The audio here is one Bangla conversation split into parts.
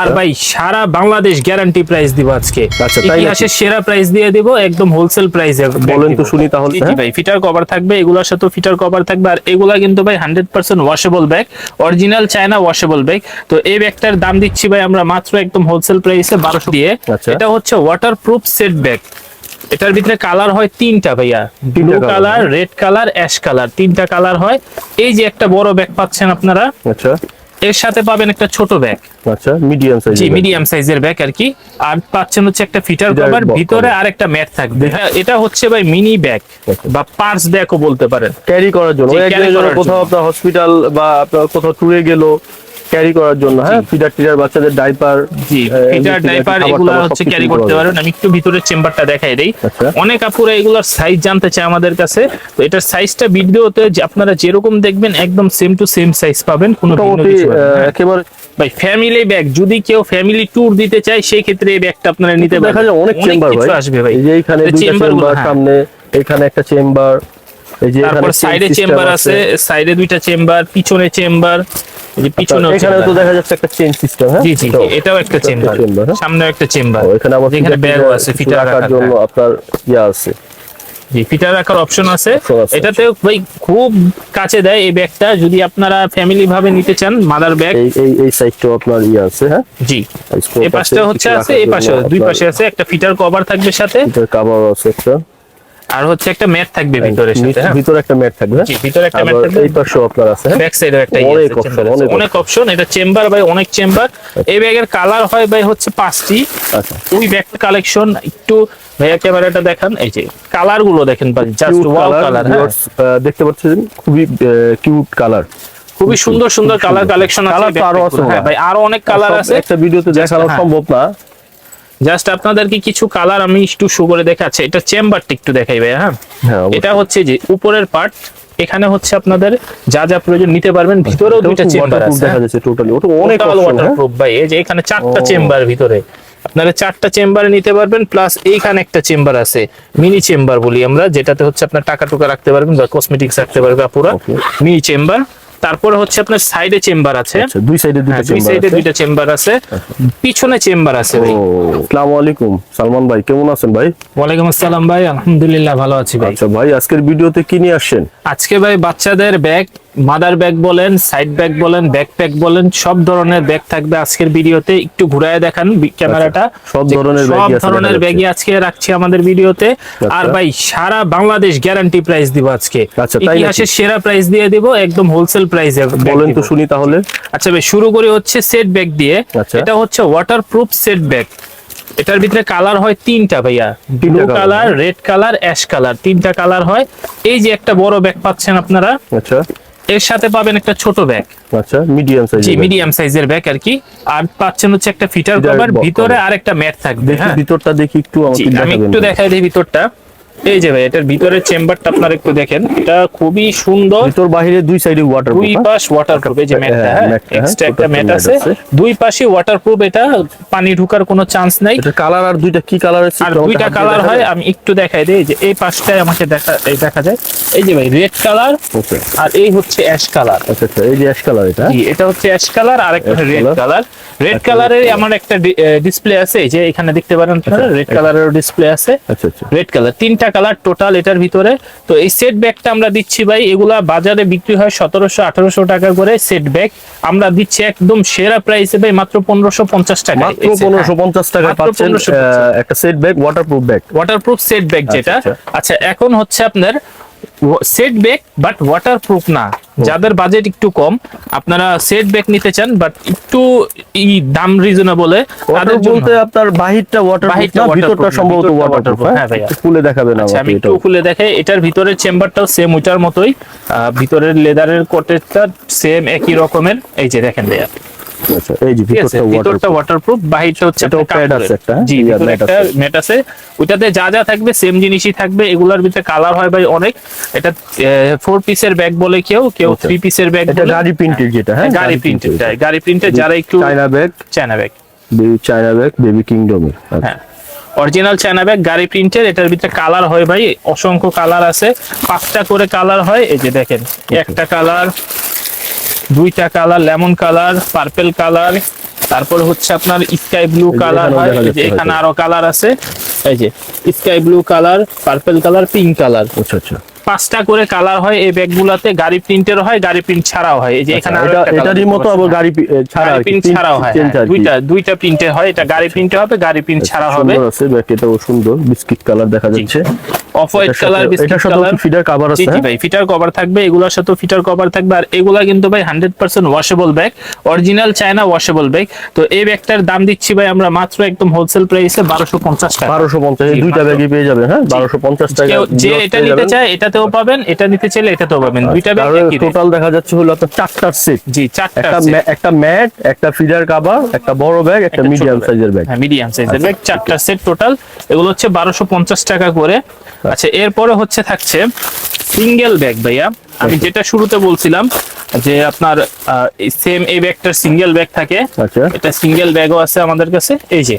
আর ভাই সারা বাংলাদেশ গ্যারান্টি প্রাইস দিব আজকে। আচ্ছা? ইতিহাসের সেরা প্রাইস দিয়ে দিব একদম হোলসেল প্রাইসে বলেন তো শুনি তাহলে, হ্যাঁ? ভাই ফিটার কভার থাকবে এগুলোর সাথে ফিটার কভার থাকবে আর এগুলা কিন্তু ভাই hundred percent washable bag original China washable bag তো এই ব্যাগটার দাম দিচ্ছি ভাই আমরা মাত্র একদম হোলসেল প্রাইসে বারোশো দিয়ে। আচ্ছা। এটা হচ্ছে ওয়াটার প্রুফ সেট ব্যাগ এটার ভিতরে কালার হয় তিনটা ভাইয়া। Blue colour red colour ash colour তিনটা কালার হয়। এই যে একটা বড় ব্যাগ পাচ্ছেন আপনারা। আচ্ছা। এর সাথে পাবেন একটা ছোট ব্যাগ আচ্ছা মিডিয়াম সাইজ জি মিডিয়াম সাইজের ব্যাগ আর কি। আর পাচ্ছেন হচ্ছে একটা ফিটার কভার ভিতরে। আর একটা ম্যাট থাকবে। এটা হচ্ছে ভাই মিনি ব্যাগ বা পার্স ব্যাগও বলতে পারেন। ক্যারি করার জন্য। কোথাও। আপনার হসপিটাল বা আপনার কোথাও ট্যুরে গেল ক্যারি করার জন্য হ্যাঁ? ফিডার টিডার বাচ্চাদের ডাইপার জি ফিটার ডাইপার এগুলো হচ্ছে ক্যারি করতে পারেন আমি একটু ভিতরের চেম্বারটা দেখাই দেই। আচ্ছা। অনেক আপুরা এগুলোর সাইজ জানতে চায় আমাদের কাছে। তো এটার সাইজটা ভিডিওতে যে আপনারা যেরকম দেখবেন একদম সেম টু সেম সাইজ পাবেন কোনো ভিন্ন কিছু। হ্যাঁ। একেবারে ভাই ফ্যামিলি ব্যাগ যদি কেউ ফ্যামিলি ট্যুর দিতে চায় সেই ক্ষেত্রে এই ব্যাগটা আপনারা নিতে পারেন দেখা যায় অনেক চেম্বার ভাই। আসবে ভাই। এই যে এখানে গুলো, চেম্বার হ্যাঁ। সামনে এখানে একটা চেম্বার এই যে এখানে সাইডে চেম্বার আছে। সাইডে দুইটা চেম্বার পিছনে চেম্বার যে পিছনে আচ্ছা, এখানে তো দেখা যাচ্ছে একটা চেঞ্জ সিস্টেম হ্যাঁ? জি জি এটাও একটা চেম্বার হ্যাঁ? সামনে একটা চেম্বার এখানে আবার ফিডার ব্যাগও আছে ফিটার রাখার জন্য। আপনার ইয়া আছে। জি ফিটার রাখার অপশন আছে। এটাতে ভাই খুব কাছে দেয় এই ব্যাগটা যদি আপনারা ফ্যামিলি ভাবে নিতে চান মাদার ব্যাগ এই এই সাইডটাও আপনার ইয়া আছে হ্যাঁ? জি। এই পাশটা হচ্ছে আছে এই পাশে দুই পাশে আছে একটা ফিটার কভার থাকবে সাথে। এটার কাভার আছে একটা। আর হচ্ছে একটা ম্যাট থাকবে ভিতরে সাথে হ্যাঁ? ভিতরে একটা ম্যাট থাকবে। ভিতরে একটা ম্যাট থাকবে। এই পাশেও আপনার আছে ব্যাক সাইডেও একটা ইয়ে অনেক অপশন এটা চেম্বার ভাই অনেক চেম্বার এই ব্যাগের কালার হয় ভাই হচ্ছে পাঁচটি। আচ্ছা। ওই ব্যাগ কালেকশন একটু ভাইয়া ক্যামেরাটা দেখান। এই যে কালারগুলো দেখেন ভাই জাস্ট ওয়াও কালার দেখতে পাচ্ছেন? খুবই কিউট কালার খুবই সুন্দর সুন্দর কালার কালেকশন আছে হ্যাঁ ভাই। আরও অনেক কালার আছে। একটা ভিডিওতে দেখানো হ্যাঁ। সম্ভব না। জাস্ট আপনাদেরকে কিছু কালার আমি একটু শো করে দেখাচ্ছি এটা চেম্বারটা একটু দেখাই ভাই হ্যাঁ হ্যাঁ এটা হচ্ছে যে উপরের পার্ট এখানে হচ্ছে আপনাদের যা যা প্রয়োজন নিতে পারবেন ভিতরেও দুইটা চেম্বার আছে দেখা হ্যাঁ। যাচ্ছে টোটালি ওটা অনেক হ্যাঁ? ভাই এই যে এখানে চারটা চেম্বার ভিতরে আপনারা চারটা চেম্বারে নিতে পারবেন প্লাস এইখানে একটা চেম্বার আছে মিনি চেম্বার বলি আমরা যেটাতে হচ্ছে আপনার টাকা টুকা রাখতে পারবেন বা কসমেটিক্স রাখতে পারবে আপুরা Okay. মিনি চেম্বার তারপরে হচ্ছে আপনার সাইডে চেম্বার আছে। আচ্ছা দুই সাইডে দুইটা হ্যাঁ, দুই সাইডে দুইটা চেম্বার আছে। পিছনে চেম্বার আছে ও ভাই। আসসালামু আলাইকুম সালমান ভাই কেমন আছেন ভাই? ওয়ালাইকুম আসসালাম ভাই আলহামদুলিল্লাহ ভালো আছি ভাই। আচ্ছা ভাই আজকের ভিডিওতে কি নিয়ে আসছেন? আজকে ভাই বাচ্চাদের ব্যাগ মাদার ব্যাগ বলেন সাইড ব্যাগ বলেন ব্যাকপ্যাক বলেন সব ধরনের ব্যাগ থাকবে আজকের ভিডিওতে। একটু ঘুরায় দেখান বি- ক্যামেরাটা। সব ধরনের সব ধরনের ব্যাগই আজকে রাখছি আমাদের ভিডিওতে। আর ভাই সারা বাংলাদেশ গ্যারান্টি প্রাইস দিব আজকে। আচ্ছা? ইতিহাসের সেরা প্রাইস দিয়ে দিব একদম হোলসেল প্রাইসে বলেন তো শুনি তাহলে। আচ্ছা ভাই শুরু করি হচ্ছে সেট ব্যাগ দিয়ে। আচ্ছা। এটা হচ্ছে ওয়াটারপ্রুফ সেট ব্যাগ এটার ভিতরে কালার হয় তিনটা ভাইয়া। Blue colour red colour ash colour তিনটা কালার হয়। এই যে একটা বড় ব্যাগ পাচ্ছেন আপনারা। আচ্ছা। এর সাথে পাবেন একটা ছোট ব্যাগ আচ্ছা মিডিয়াম সাইজ জি মিডিয়াম সাইজের ব্যাগ আর কি। আর পাচ্ছেন হচ্ছে একটা ফিটার কভার ভিতরে আরেকটা আর একটা ম্যাট থাকবে হ্যাঁ। ভিতরটা দেখি একটু আমাকে আমি একটু দেখাই দিই ভিতরটা। এই যে ভাই এটার ভিতরের চেম্বারটা আপনারা একটু দেখেন। এটা খুবই সুন্দর। ভিতর বাইরে দুই সাইডে ওয়াটার দুই পাশ ওয়াটারপ্রুফ এই যে ম্যাটটা হ্যাঁ, হ্যাঁ? হ্যাঁ, এক্সট্রা একটা ম্যাট আছে। দুই পাশে ওয়াটারপ্রুফ এটা পানি ঢোকার কোনো চান্স নাই। এটা কালার আর দুইটা কি কালার আছে আর দুইটা কালার হয় আমি একটু দেখাই দিই যে এই পাশটায় আমাকে দেখা এই দেখা যায়। এই যে ভাই রেড কালার Okay, আর এই হচ্ছে অ্যাশ কালার আচ্ছা আচ্ছা এই যে অ্যাশ কালার এটা? জি এটা হচ্ছে অ্যাশ কালার আর একটা রেড কালার রেড কালারের আমার একটা ডিসপ্লে আছে এই যে এখানে দেখতে পারেন আপনারা রেড কালারের ডিসপ্লে আছে। আচ্ছা আচ্ছা। রেড কালার তিনটা কালার টোটাল এটার ভিতরে। তো এই সেট ব্যাগটা আমরা দিচ্ছি ভাই এগুলা বাজারে বিক্রি হয় সতেরোশো আঠারোশো টাকা করে সেট ব্যাগ আমরা দিচ্ছি একদম সেরা প্রাইসে ভাই মাত্র পনেরোশো পঞ্চাশ টাকা মাত্র পনেরোশো পঞ্চাশ টাকা পাচ্ছেন একটা set bag waterproof bag waterproof set bag যেটা। আচ্ছা। আচ্ছা এখন হচ্ছে আপনার সেট ব্যাগ বাট ওয়াটারপ্রুফ না। যাদের বাজেট একটু কম আপনারা সেট ব্যাক নিতে চান বাট একটু ই দাম রিজনেবল তাদের বলতে আপনার বাহিরটা ওয়াটার বাহিরটা ভিতরটা সম্ভবত ওয়াটারপ্রুফ হ্যাঁ? ভাই ভাইয়া। একটু খুলে দেখাবেন আচ্ছা আমি একটু খুলে দেখাই এটার ভিতরের চেম্বারটাও সেম ওটার মতোই। ভিতরের লেদারের কোটেজটা সেম একই রকমের। এই যে দেখেন দেয়া আচ্ছা এই যে ঠিক আছে ভিতরটা ভিতরটা ওয়াটারপ্রুফ বাহিরটা হচ্ছে আছে একটা, হ্যাঁ? জি ইয়ার ভিতরে net একটা নেট আছে। ওইটাতে যা যা থাকবে সেম জিনিসই থাকবে। এগুলার ভিতরে কালার হয় ভাই অনেক। এটা ফোর পিসের ব্যাগ বলে কেউ কেউ আচ্ছা। থ্রি পিসের ব্যাগ এটা গাড়ি প্রিন্টেড যেটা হ্যাঁ? গাড়ি প্রিন্টেড গাড়ি প্রিন্টেড যারা একটু China bag China bag baby China bag baby কিংডমের হ্যাঁ। অরিজিনাল চায়না ব্যাগ গাড়ি প্রিন্টের এটার ভিতরে কালার হয় ভাই অসংখ্য কালার আছে। পাঁচটা করে কালার হয় এই যে দেখেন একটা কালার দুইটা colour lemon colour purple colour তারপর হচ্ছে আপনার স্কাই ব্লু কালার হয় যে এখানে আরও কালার আছে। এই যে sky blue colour purple colour pink colour. আচ্ছা আচ্ছা। পাঁচটা করে কালার হয় এই ব্যাগগুলাতে গাড়ি প্রিন্টের হয় গাড়ি প্রিন্ট ছাড়াও হয়। এই যে এখানে এটা একটা colour এটারই মতো আবার গাড়ি ছাড়া প্রিন্ট ছাড়াও হয় হ্যাঁ। দুইটা দুইটা প্রিন্টে হয় এটা গাড়ি প্রিন্টে হবে গাড়ি প্রিন্ট ছাড়া হবে। সুন্দর আছে ব্যাগ এটাও সুন্দর বিস্কিট কালার দেখা যাচ্ছে। Off white colour biscuit colour feeder cover আছে জি হ্যাঁ? ভাই ফিটার কভার থাকবে এগুলোর সাথে ফিটার কভার থাকবে আর এগুলা কিন্তু ভাই hundred percent washable bag original China washable bag তো এই ব্যাগটার দাম দিচ্ছি ভাই আমরা মাত্র একদম হোলসেল প্রাইসে বারোশো পঞ্চাশ টাকা। বারোশো পঞ্চাশ এই জি, দুইটা ব্যাগই পেয়ে যাবে হ্যাঁ? বারোশো পঞ্চাশ টাকা যে এটা নিতে। চায় এটাতেও পাবেন এটা নিতে চাইলে এটাতেও পাবেন। দুইটা ব্যাগ একই টোটাল দেখা যাচ্ছে হলো আপনার চারটার সেট জি চারটা একটা একটা ম্যাট একটা ফিডার কাভার একটা বড় ব্যাগ একটা একটা মিডিয়াম সাইজের ব্যাগ হ্যাঁ মিডিয়াম সাইজের ব্যাগ চারটা সেট টোটাল এগুলো হচ্ছে বারোশো পঞ্চাশ টাকা করে। আচ্ছা। এরপরে হচ্ছে থাকছে সিঙ্গেল ব্যাগ ভাইয়া। আমি যেটা শুরুতে বলছিলাম যে আপনার সেম এই ব্যাগটার সিঙ্গেল ব্যাগ থাকে। আচ্ছা। এটা সিঙ্গেল ব্যাগও আছে আমাদের কাছে। এই যে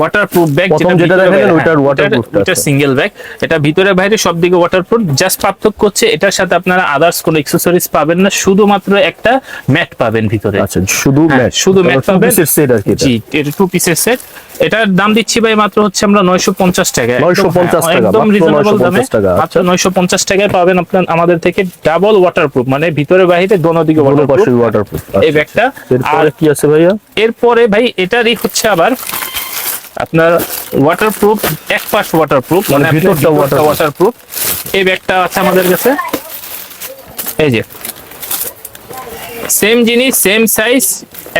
ওয়াটারপ্রুফ ব্যাগ যেটা দেখালেন ওইটার waterproof টা ওটা আছে। সিঙ্গেল ব্যাগ এটা ভিতরে বাইরে সব দিকে ওয়াটারপ্রুফ জাস্ট পার্থক্য হচ্ছে এটার সাথে আপনারা আদার্স কোনো অ্যাকসেসরিজ পাবেন না শুধুমাত্র একটা ম্যাট পাবেন ভিতরে। আচ্ছা শুধু হ্যাঁ, ম্যাট শুধু ম্যাট পাবেন। সেট আর কি এটা। জি এটা টু পিসের সেট এটার দাম দিচ্ছি ভাই মাত্র হচ্ছে আমরা নয়শো পঞ্চাশ টাকা। 950 টাকা, একদম রিজনেবল দামে। মাত্র আচ্ছা। নয়শো পঞ্চাশ টাকায় পাবেন আপনার আমাদের থেকে ডাবল ওয়াটারপ্রুফ মানে ভিতরে বাহিরে দোনো দিকে ওয়াটারপ্রুফ এই ব্যাগটা আর কি আছে ভাইয়া? এরপরে ভাই এটারই হচ্ছে আবার আপনার ওয়াটারপ্রুফ এক পাশ ওয়াটারপ্রুফ মানে মানে ভিতরটা। ওয়াটারপ্রুফ এই ব্যাগটা আছে আমাদের কাছে। এই যে। সেম জিনিস সেম সাইজ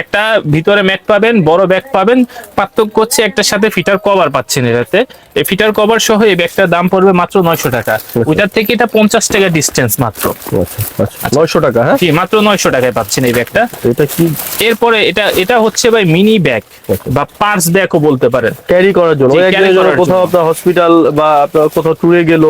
একটা ভিতরে ম্যাট পাবেন বড় ব্যাগ পাবেন। পার্থক্য হচ্ছে একটার সাথে ফিটার কভার পাচ্ছেন এটাতে। এই ফিটার কভার সহ এই ব্যাগটার দাম পড়বে মাত্র নয়শো টাকা। ওইটার থেকে এটা পঞ্চাশ টাকা ডিস্টেন্স মাত্র। আচ্ছা আচ্ছা। নয়শো টাকা হ্যাঁ? জি মাত্র নয়শো টাকায় পাচ্ছেন এই ব্যাগটা। এটা কি? এরপরে এটা এটা হচ্ছে ভাই মিনি ব্যাগ আচ্ছা। বা পার্স ব্যাগও বলতে পারেন। ক্যারি করার জন্য। কোথাও আপনার হসপিটাল বা আপনার কোথাও ট্যুরে গেল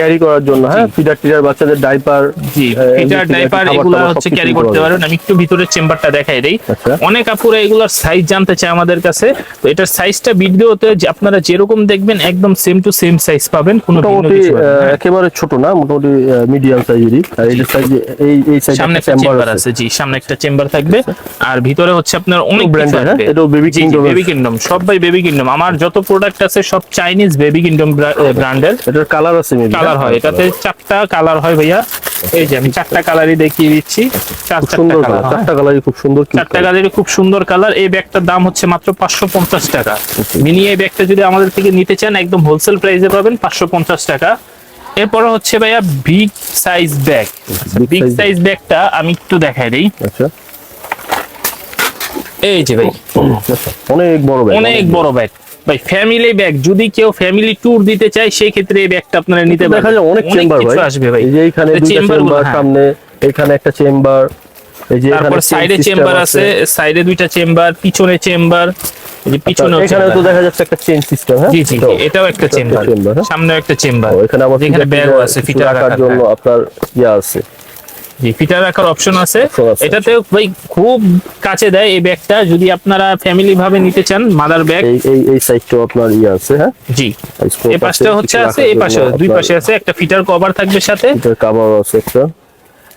ক্যারি করার জন্য হ্যাঁ? ফিডার টিডার বাচ্চাদের ডাইপার জি ফিটার ডাইপার এগুলো হচ্ছে ক্যারি করতে পারেন আমি একটু ভিতরের চেম্বারটা দেখাই দেই। আচ্ছা। অনেক আপুরা এগুলোর সাইজ জানতে চায় আমাদের কাছে। তো এটার সাইজটা ভিডিওতে যে আপনারা যেরকম দেখবেন একদম সেম টু সেম সাইজ পাবেন কোনো ভিন্ন মোটামুটি। একেবারে ছোট না মোটামুটি মিডিয়াম সাইজেরই আর এই সাইজ এই এই সাইজ সামনে চেম্বার আছে। আছে জি সামনে একটা চেম্বার থাকবে। আর ভিতরে হচ্ছে আপনার অনেক ব্র্যান্ড হ্যাঁ? এটাও Kingdom এর। বেবি কিংডম সব ভাই বেবি কিংডম আমার যত প্রোডাক্ট আছে সব চাইনিজ বেবি কিংডম ব্র্যান্ডের এটার কালার আছে maybe, কালার হ্যাঁ? হয় এটাতে চারটা কালার হয় ভাইয়া। এই যে আমি চারটা কালারই দেখিয়ে দিচ্ছি। চার চারটা কালার চারটা কালারই খুব সুন্দর চারটা কালারই খুব সুন্দর কালার এই ব্যাগটার দাম হচ্ছে মাত্র পাঁচশো পঞ্চাশ টাকা। মিনি এই ব্যাগটা যদি আমাদের থেকে নিতে চান একদম হোলসেল প্রাইসে পাবেন পাঁচশো পঞ্চাশ টাকা। এরপরে হচ্ছে ভাইয়া big size bag big size ব্যাগটা আমি একটু দেখাই দিই। আচ্ছা। এই যে ভাই। অনেক বড় ব্যাগ অনেক বড় ব্যাগ ভাই ফ্যামিলি ব্যাগ যদি কেউ ফ্যামিলি ট্যুর দিতে চায় সেই ক্ষেত্রে এই ব্যাগটা আপনারা নিতে পারেন দেখা যায় অনেক চেম্বার ভাই। আসবে ভাই। এই যে এখানে দুইটা চেম্বার সামনে এখানে একটা চেম্বার এই যে এখানে সাইডে চেম্বার আছে। সাইডে দুইটা চেম্বার পিছনে চেম্বার এই যে পিছনে আচ্ছা, এখানে তো দেখা যাচ্ছে একটা চেইন সিস্টেম হ্যাঁ? জি জি এটাও একটা চেম্বার হ্যাঁ? সামনে একটা চেম্বার ও, এখানে আবার ফিটার ব্যাগও আছে ফিটার রাখার রাখার জন্য হ্যাঁ। আপনার ইয়া আছে। জি ফিটার রাখার অপশন আছে। এটাতে ভাই খুব কাছে দেয় এই ব্যাগটা। যদি আপনারা ফ্যামিলি ভাবে নিতে চান মাদার ব্যাগ এই এই সাইডটাও আপনার ই আছে হ্যাঁ? জি। এই পাশটা হচ্ছে আছে এই পাশে দুই পাশে আছে একটা ফিটার কভার থাকবে সাথে। ফিটার কভার আছে একটা।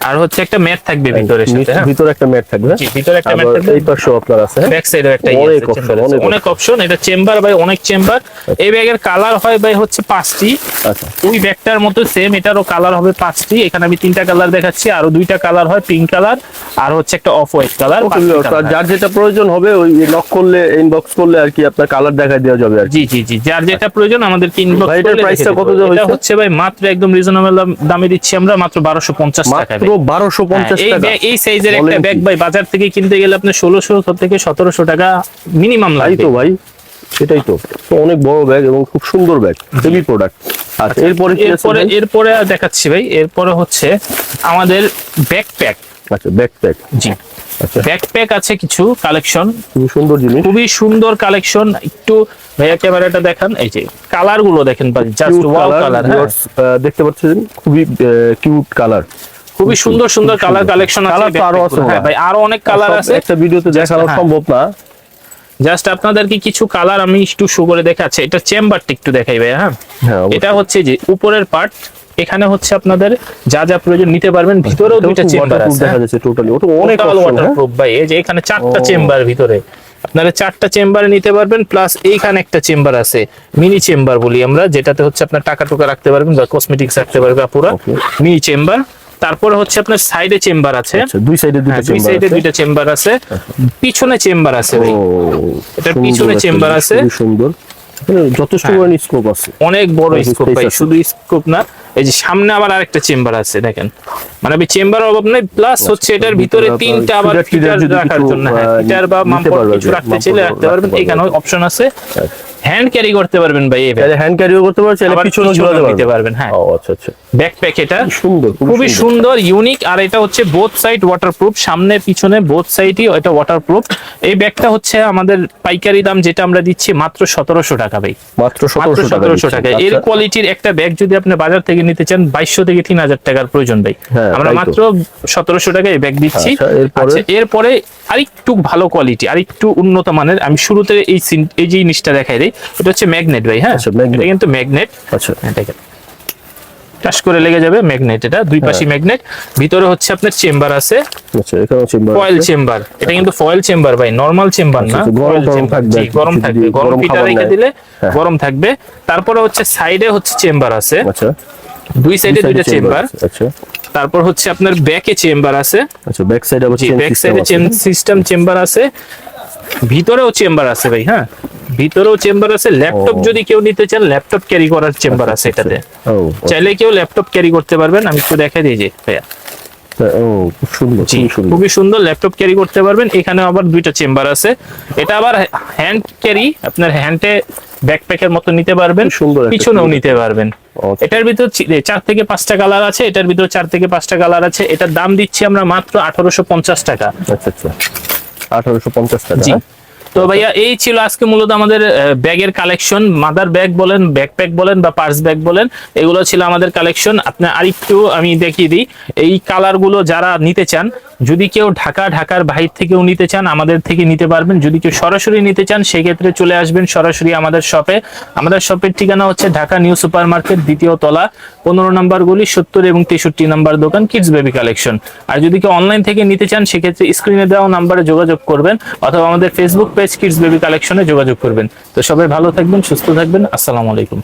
আর হচ্ছে একটা ম্যাট থাকবে ভিতরে সাথে হ্যাঁ? ভিতরে একটা ম্যাট থাকবে। হ্যাঁ? জি ভিতরে একটা ম্যাট থাকবে। এই পাশেও আপনার আছে হ্যাঁ? ব্যাক সাইডে একটা ইয়ে অনেক আছে। অনেক অপশন এটা চেম্বার বাই অনেক চেম্বার। এই ব্যাগের কালার হয় ভাই হচ্ছে পাঁচটি। আচ্ছা। ওই ব্যাগটার মতো সেম এটারও কালার হবে পাঁচটি। এখানে আমি তিনটা কালার দেখাচ্ছি আরও দুইটা কালার হয় পিঙ্ক কালার আর হচ্ছে একটা অফ হোয়াইট কালার তো যার যেটা প্রয়োজন হবে ওই নক করলে ইনবক্স করলে আর কি আপনার কালার দেখা দেওয়া যাবে আর জি জি জি যার যেটা প্রয়োজন আমাদেরকে ইনবক্স ভাই, এটার price টা কত? হচ্ছে ভাই মাত্র একদম রিজনেবল দামে দিচ্ছি আমরা মাত্র 1250 টাকা বারোশো পঞ্চাশ টাকা। এই সাইজের একটা ব্যাগ ভাই বাজার থেকে কিনতে গেলে আপনি 1600 থেকে 1700 টাকা মিনিমাম তাই তো ভাই সেটাই তো। তো অনেক বড় ব্যাগ এবং খুব সুন্দর ব্যাগ হেভি প্রোডাক্ট আচ্ছা এরপরে আছে এরপরে এরপরে দেখাচ্ছি ভাই এরপরে হচ্ছে আমাদের ব্যাকপ্যাক আচ্ছা ব্যাকপ্যাক জি আচ্ছা। ব্যাকপ্যাক আছে কিছু কালেকশন খুবই সুন্দর জিনিস। খুবই সুন্দর কালেকশন একটু ভাইয়া ক্যামেরাটা দেখান এই যে কালারগুলো দেখেন জাস্ট ওয়াও কালার কালার দেখতে পাচ্ছেন খুবই কিউট কালার খুবই সুন্দর সুন্দর কালার কালেকশন আছে আরও আছে হ্যাঁ ভাই। আরও অনেক কালার আছে। একটা ভিডিওতে দেখানো হ্যাঁ। সম্ভব না। জাস্ট আপনাদেরকে কিছু কালার আমি একটু শো করে দেখাচ্ছি। এটা চেম্বারটা একটু দেখাই ভাই হ্যাঁ? হ্যাঁ এটা হচ্ছে যে উপরের পার্ট এখানে হচ্ছে আপনাদের যা যা প্রয়োজন নিতে পারবেন। ভিতরেও খুব চেম্বার আছে দেখা যাচ্ছে টোটালি ওটা অনেক হ্যাঁ? ওয়াটারপ্রুফ ভাই। এই যে এখানে চারটা চেম্বার ভিতরে। আপনারা চারটা চেম্বারে নিতে পারবেন প্লাস এইখানে একটা চেম্বার আছে। মিনি চেম্বার বলি আমরা যেটাতে হচ্ছে আপনার টাকা টুকা রাখতে পারবেন বা কসমেটিক্স রাখতে পারবেন পুরো মিনি চেম্বার তারপরে হচ্ছে আপনার সাইডে চেম্বার আছে। আচ্ছা দুই সাইডে দুইটা হ্যাঁ, দুই সাইডে দুইটা চেম্বার আছে। পিছনে চেম্বার আছে ভাই। এটার পিছনে চেম্বার আছে। সুন্দর। যথেষ্ট বড় স্কোপ আছে। অনেক বড় স্কোপ ভাই শুধু স্কোপ না এই যে সামনে আবার আরেকটা চেম্বার আছে দেখেন। মানে আমি চেম্বার অভাব নাই প্লাস হচ্ছে এটার ভিতরে তিনটা আবার ফিটার রাখার জন্য হ্যাঁ ফিটার বা নিতে কিছু রাখতে চাইলে রাখতে পারবেন। এখানে অপশন আছে। হ্যাঁ। হ্যান্ড ক্যারি করতে পারবেন ভাই এই চাইলে হ্যান্ড ক্যারিও করতে পারছে চাইলে আবার পিছনে ঝুলাতে দিতে পারবেন, হ্যাঁ। ও আচ্ছা আচ্ছা। ব্যাকপ্যাক এটা সুন্দর খুবই সুন্দর। ইউনিক আর এটা হচ্ছে বোথ সাইড ওয়াটারপ্রুফ সামনে পিছনে বোথ সাইডই এটা ওয়াটারপ্রুফ এই ব্যাগটা হচ্ছে আমাদের পাইকারি দাম যেটা আমরা দিচ্ছি মাত্র সতেরোশো টাকা ভাই। মাত্র মাত্র সতেরোশো টাকা। এর আচ্ছা। কোয়ালিটির একটা ব্যাগ যদি আপনি বাজার থেকে নিতে চান বাইশশো থেকে তিন হাজার টাকার প্রয়োজন ভাই। হ্যাঁ, আমরা মাত্র সতেরোশো টাকায় ব্যাগ দিচ্ছি। আচ্ছা, এরপরে? আচ্ছা আরেকটু ভালো কোয়ালিটি আরেকটু উন্নত মানের। আমি শুরুতে এই এই যে জিনিসটা দেখাই দিই এটা হচ্ছে ম্যাগনেট ভাই হ্যাঁ? আচ্ছা, এটা কিন্তু ম্যাগনেট আচ্ছা। দেখেন। টাচ করে লেগে যাবে ম্যাগনেট এটা দুই হ্যাঁ। পাশে ম্যাগনেট ভিতরে হচ্ছে আপনার চেম্বার আছে। ফয়েল চেম্বার এটা কিন্তু ফয়েল চেম্বার ভাই নরমাল চেম্বার না। গরম। থাকবে গরম যদি থাকবে। গরম গরম ফিটা রেখে দিলে হ্যাঁ। গরম থাকবে। তারপরে হচ্ছে সাইডে হচ্ছে চেম্বার আছে। আচ্ছা। দুই সাইডে দুইটা চেম্বার আচ্ছা। তারপর হচ্ছে আপনার ব্যাকে চেম্বার আছে। আচ্ছা ব্যাক সাইডে আবার চেম্বার ব্যাক সাইডে সিস্টেম চেম্বার আছে ভিতরেও চেম্বার আছে ভাই হ্যাঁ? ভিতরেও চেম্বার আছে। ল্যাপটপ যদি কেউ নিতে চান ল্যাপটপ ক্যারি করার চেম্বার আছে এটাতে। ও চাইলে কেউ ল্যাপটপ ক্যারি করতে পারবেন। আমি একটু দেখাই দিই যে ভাইয়া। আচ্ছা, ও সুন্দর সুন্দর। খুবই সুন্দর ল্যাপটপ ক্যারি করতে পারবেন। এখানে আবার দুইটা চেম্বার আছে। এটা আবার হ্যান্ড ক্যারি আপনার হ্যান্ডে ব্যাকপ্যাকের মতো নিতে পারবেন। সুন্দর পিছনেও নিতে পারবেন। এটার ভিতর চার থেকে পাঁচটা কালার আছে এটার ভিতর চার থেকে পাঁচটা কালার আছে। এটার দাম দিচ্ছি আমরা মাত্র আঠারোশো পঞ্চাশ টাকা। আচ্ছা আচ্ছা। আঠারোশো পঞ্চাশ টাকা? তো ভাইয়া, এই ছিল আজকে মূলত আমাদের ব্যাগের কালেকশন মাদার ব্যাগ বলেন ব্যাকপ্যাক বলেন বা পার্স ব্যাগ বলেন, এগুলো ছিল আমাদের কালেকশন আপনি আরেকটু আমি দেখিয়ে দিই। এই কালারগুলো যারা নিতে চান যদি কেউ ঢাকা, ঢাকার বাহির থেকেও নিতে চান, আমাদের থেকে নিতে পারবেন। যদি কেউ সরাসরি নিতে চান, সেক্ষেত্রে চলে আসবেন সরাসরি আমাদের শপে। আমাদের শপের ঠিকানা হচ্ছে ঢাকা নিউ সুপার মার্কেট দ্বিতীয় তলা, পনেরো নম্বর গুলি, সত্তর এবং তেষট্টি নম্বর দোকান কিডস বেবি কালেকশন আর যদি কেউ অনলাইন থেকে নিতে চান, সেক্ষেত্রে স্ক্রিনে দেওয়া নাম্বারে যোগাযোগ করবেন, অথবা আমাদের ফেসবুক পেজ কিডস বেবি কালেকশনে যোগাযোগ করবেন। তো সবাই ভালো থাকবেন, সুস্থ থাকবেন। আসসালামু আলাইকুম।